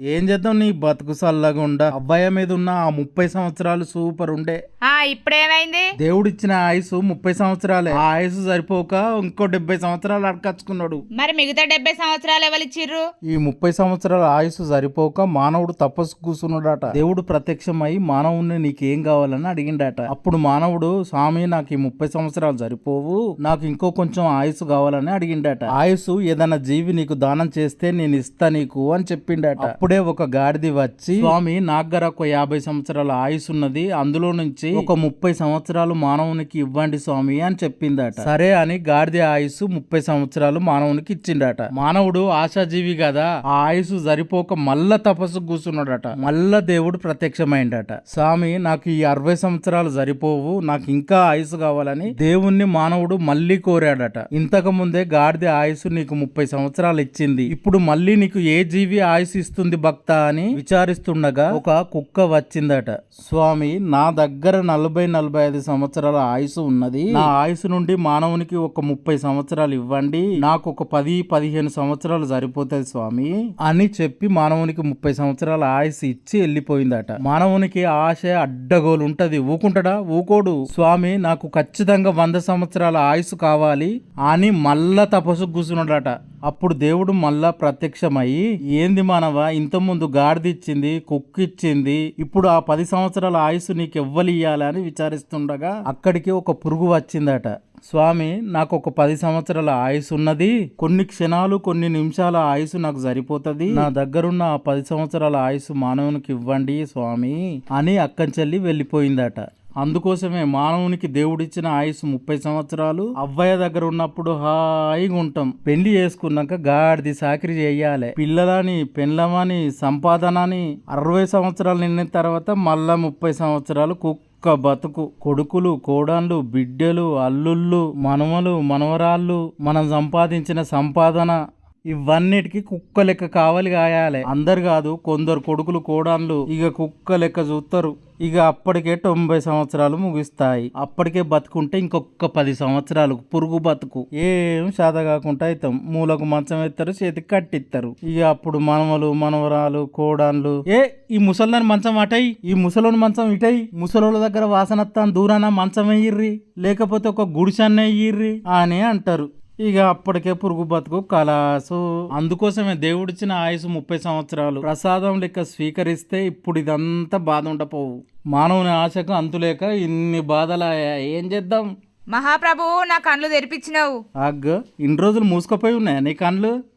ఏం చేద్దాం నీ బతుకు సల్లగా ఉండ? అబ్బాయి మీద ఉన్న ఆ ముప్పై సంవత్సరాలు సూపర్ ఉండే. ఆ ఇప్పుడేమైంది? దేవుడిచ్చిన ఆయుసు ముప్పై సంవత్సరాలే. ఆ ఆయుసు సరిపోక ఇంకో డెబ్బై సంవత్సరాలు అడకచ్చుకున్నాడు మరి మిగతా డెబ్బై సంవత్సరాలు ఎవరిచ్చిర్రు? ఈ ముప్పై సంవత్సరాల ఆయుసు సరిపోక మానవుడు తపస్సు కూర్చున్నాడట దేవుడు ప్రత్యక్షమై మానవుణ్ణి నీకేం కావాలని అడిగిండట. అప్పుడు మానవుడు స్వామి నాకు ఈ ముప్పై సంవత్సరాలు సరిపోవు. నాకు ఇంకో కొంచెం ఆయుసు కావాలని అడిగిండట. ఆయుసు ఏదైనా జీవి నీకు దానం చేస్తే నేను ఇస్తా నీకు అని చెప్పిండట. అప్పుడే ఒక గాడిది వచ్చి స్వామి నాకు దగ్గర ఒక యాభై సంవత్సరాల ఆయుసు ఉన్నది అందులో నుంచి ఒక ముప్పై సంవత్సరాలు మానవునికి ఇవ్వండి స్వామి అని చెప్పిందట. సరే అని గాడిద ఆయుసు ముప్పై సంవత్సరాలు మానవునికి ఇచ్చిండట మానవుడు ఆశాజీవి కదా ఆ ఆయుసు సరిపోక మళ్ళా తపస్సు కూర్చున్నాడట. మళ్ళా దేవుడు ప్రత్యక్షమైండట స్వామి నాకు ఈ అరవై సంవత్సరాలు సరిపోవు నాకు ఇంకా ఆయుసు కావాలని దేవుణ్ణి మానవుడు మళ్ళీ కోరాడట. ఇంతకు ముందే గాడిద ఆయుసు నీకు ముప్పై సంవత్సరాలు ఇచ్చింది. ఇప్పుడు మళ్ళీ నీకు ఏ జీవి ఆయుసు ఇస్తుంది? భక్త అని విచారిస్తుండగా ఒక కుక్క వచ్చిందట. స్వామి నా దగ్గర నలభై నలభై ఐదు సంవత్సరాల ఆయుసు ఉన్నది. నా ఆయుసు నుండి మానవునికి ఒక ముప్పై సంవత్సరాలు ఇవ్వండి. నాకు ఒక పది పదిహేను సంవత్సరాలు సరిపోతుంది స్వామి అని చెప్పి మానవునికి ముప్పై సంవత్సరాల ఆయుసు ఇచ్చి వెళ్ళిపోయిందట. మానవునికి ఆశ అడ్డగోలు ఉంటది. ఊకుంటాడా? ఊకోడు. స్వామి నాకు ఖచ్చితంగా వంద సంవత్సరాల ఆయుసు కావాలి అని మళ్ళా తపస్సు కూర్చున్నాడట. అప్పుడు దేవుడు మళ్ళా ప్రత్యక్షమయ్యి ఏంది మానవ ఇంతకుముందు గాడిదిచ్చింది గాడిద ఇచ్చింది ఇచ్చింది ఇప్పుడు ఆ పది సంవత్సరాల ఆయుసు నీకు ఇవ్వలియ్యాలి అని విచారిస్తుండగా అక్కడికి ఒక పురుగు వచ్చిందట. స్వామి నాకు ఒక పది సంవత్సరాల ఆయుసు ఉన్నది కొన్ని క్షణాలు కొన్ని నిమిషాల ఆయుసు నాకు సరిపోతుంది. నా దగ్గరున్న ఆ పది సంవత్సరాల ఆయుసు మానవునికి ఇవ్వండి స్వామి అని అక్కంచెల్లి వెళ్ళిపోయిందట. అందుకోసమే మానవునికి దేవుడిచ్చిన ఆయుసు ముప్పై సంవత్సరాలు అవ్వయ్య దగ్గర ఉన్నప్పుడు హాయిగా ఉంటాం. పెళ్ళి చేసుకున్నాక గాడిది సాకిరి చేయాలి. పిల్లలని పెండ్లమని సంపాదనని అరవై సంవత్సరాలు నిండిన తర్వాత మళ్ళా ముప్పై సంవత్సరాలు కుక్క బతుకు. కొడుకులు కోడన్లు బిడ్డలు అల్లుళ్ళు మనవలు మనవరాళ్ళు మనం సంపాదించిన సంపాదన ఇవన్నిటికి కుక్క లెక్క కావాలి కాయాలి. అందరు కాదు కొందరు కొడుకులు కోడాన్లు. ఇక కుక్క లెక్క చూస్తారు ఇక అప్పటికే తొంభై సంవత్సరాలు ముగిస్తాయి. అప్పటికే బతుకుంటే ఇంకొక పది సంవత్సరాలు. పురుగు బతుకు. ఏం సాద కాకుండా అవుతాం మూలకు మంచం ఎత్తారు చేతికి కట్టిస్తారు ఇక అప్పుడు మనవలు మనవరాలు కోడాన్లు. ఏ ఈ ముసల్దాని మంచం అటై ఈ ముసలోని మంచం ఇటై ముసలోళ్ళ దగ్గర వాసనత్తాను దూరాన మంచం వేయిర్రి లేకపోతే ఒక గుడిసన్న వేయిర్రి అని అంటారు. ఇక అప్పటికే పురుగు బతుకు కలాసు. అందుకోసమే దేవుడిచ్చిన ఆయుసు ముప్పై సంవత్సరాలు. ప్రసాదం లెక్క స్వీకరిస్తే ఇప్పుడు ఇదంతా బాధ ఉండపోవు. మానవుని ఆశకు అంతులేక ఇన్ని బాధలాయా? ఏం చేద్దాం? మహాప్రభు నా కళ్ళు తెరిపించినావు. అగ్గ ఇన్ని రోజులు మూసుకుపోయి ఉన్నాయా నీ కళ్ళు?